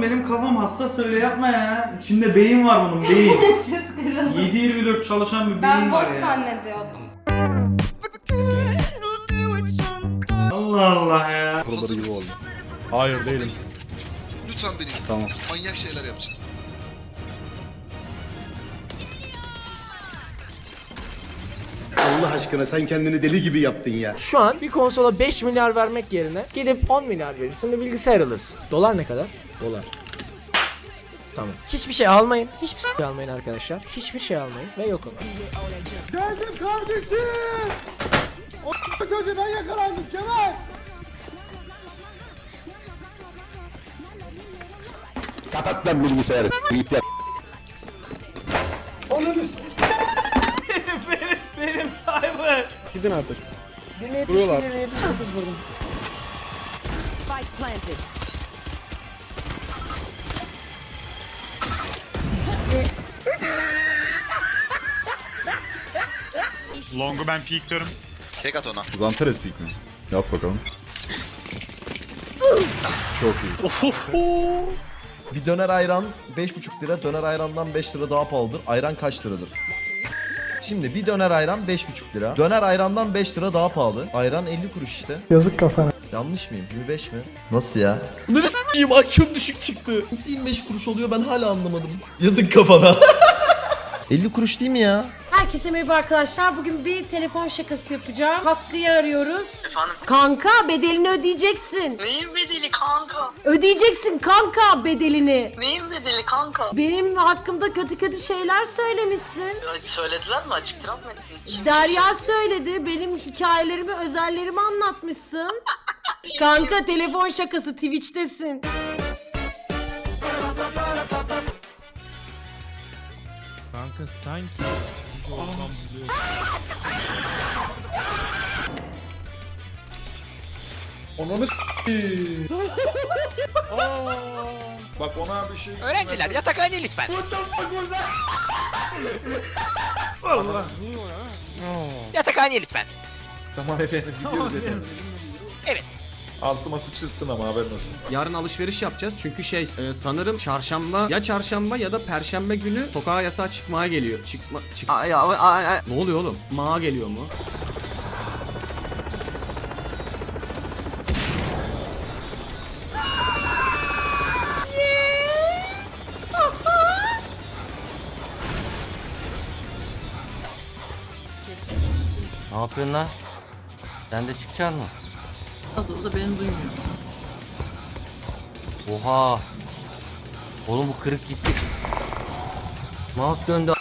oğlum benim kafam hassas öyle yapma ya. İçinde beyin var bunun beyin. Çıt kırıldı. 7-24 çalışan bir beyin Ben boş var ya. zannediyordum. Allah Allah ya. Hazır mısın? Hayır değilim. Lütfen beni izle. Tamam. Manyak şeyler yapacağım. Allah aşkına sen kendini deli gibi yaptın ya. Şu an bir konsola 5 milyar vermek yerine gidip 10 milyar verirsin ve bilgisayar alırsın. Dolar ne kadar? Dolar. Tamam. Hiçbir şey almayın. Hiçbir şey almayın arkadaşlar. Hiçbir şey almayın ve yok olun. Geldim kardeşim. O gözü ben yakalandım Kemal. Kapat lan bilgisayarı. Git Gidin artık. Birine Vuruyorlar. 70 birine 78 vurdum. Spike planted. Long'u ben peekliyorum. Tek at ona. Zanteres peak mi? Yap bakalım. Çok iyi. Bir döner ayran 5,5 lira, döner ayrandan 5 lira daha pahalıdır. Ayran kaç liradır? Şimdi bir döner ayran 5,5 lira. Döner ayrandan 5 lira daha pahalı. Ayran 50 kuruş işte. Yazık kafana. Yanlış mıyım? 25 mi? Nasıl ya? Neresi s**eyim? Aküm düşük çıktı. Nasıl 25 kuruş oluyor ben hala anlamadım. Yazık kafana. 50 kuruş değil mi ya? Herkese merhaba arkadaşlar. Bugün bir telefon şakası yapacağım. Hakkı'yı arıyoruz. Efendim? Kanka bedelini ödeyeceksin. Neyin bedeli kanka? Ödeyeceksin kanka bedelini. Neyin bedeli kanka? Benim hakkımda kötü kötü şeyler söylemişsin. Ya Söylediler mi? Açık itiraf mı Derya söyledi. Benim hikayelerimi, özellerimi anlatmışsın. Kanka telefon şakası Twitch'tesin. Kanka sanki. Onunu Bak ona bir şey. Öğrenciler yatakhane lütfen. Yatakhane lütfen. Tamam efendim gidiyoruz efendim. Evet. Altıma sıçırttın ama haberin olsun. Yarın alışveriş yapacağız çünkü şey e, sanırım çarşamba ya çarşamba ya da perşembe günü sokağa yasağı çıkmaya geliyor. Çıkma çık. Ne oluyor oğlum? Mağa geliyor mu? Ne yapıyorsun lan? Sen de çıkacaksın mı? O da beni duymuyor. Oha. Oğlum bu kırık gitti. Mouse döndü.